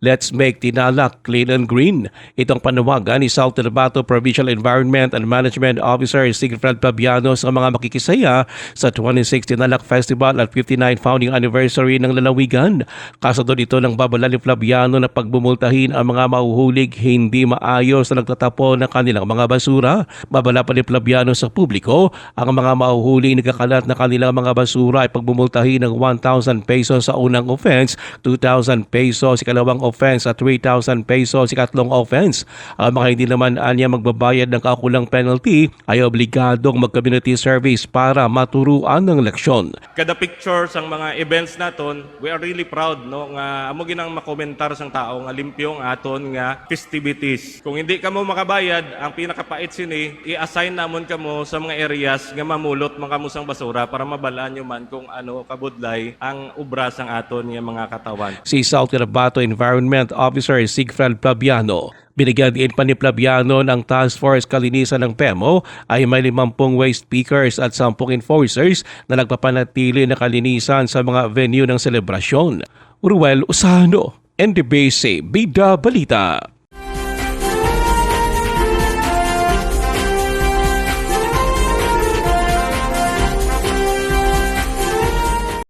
Let's make Tinalak clean and green. Itong panawagan ni South Cotabato Provincial Environment and Management Officer Sigfred Pabiano sa mga makikisaya sa 26 Tinalak Festival at 59 founding anniversary ng lalawigan. Kasunod ito ng babala ni Flaviano na pagbumultahin ang mga mauhulig hindi maayos na nagtatapon ng kanilang mga basura. Babala pa ni Flaviano sa publiko ang mga mauhuling nagkakalat na kanilang mga basura ay pagbumultahin ng 1,000 pesos sa unang offense, 2,000 pesos sa ikalawang at 3,000 pesos sa ikatlong offense. Ang mga hindi naman anya magbabayad ng kakulang penalty ay obligadong mag-community service para maturuan ng leksyon. kada picture sang mga events naton we are really proud no nga amo ginang makomentar sang tao nga limpyo ang aton nga festivities kung hindi ka mo makabayad ang pinakapait sini i-assign namon kamo sa mga areas nga mamulot man kamo sang basura para mabalaan nyo man kung ano kabudlay ang ubra sang aton nga mga katawan si South Cotabato Environment Officer Sigfred Plabiano. Binigyan din pa ni Plabiano ng Task Force Kalinisan ng PEMO ay may 50 waste pickers at 10 enforcers na nagpapanatili na kalinisan sa mga venue ng selebrasyon. Ruel Usano, NDBC, Bida Balita.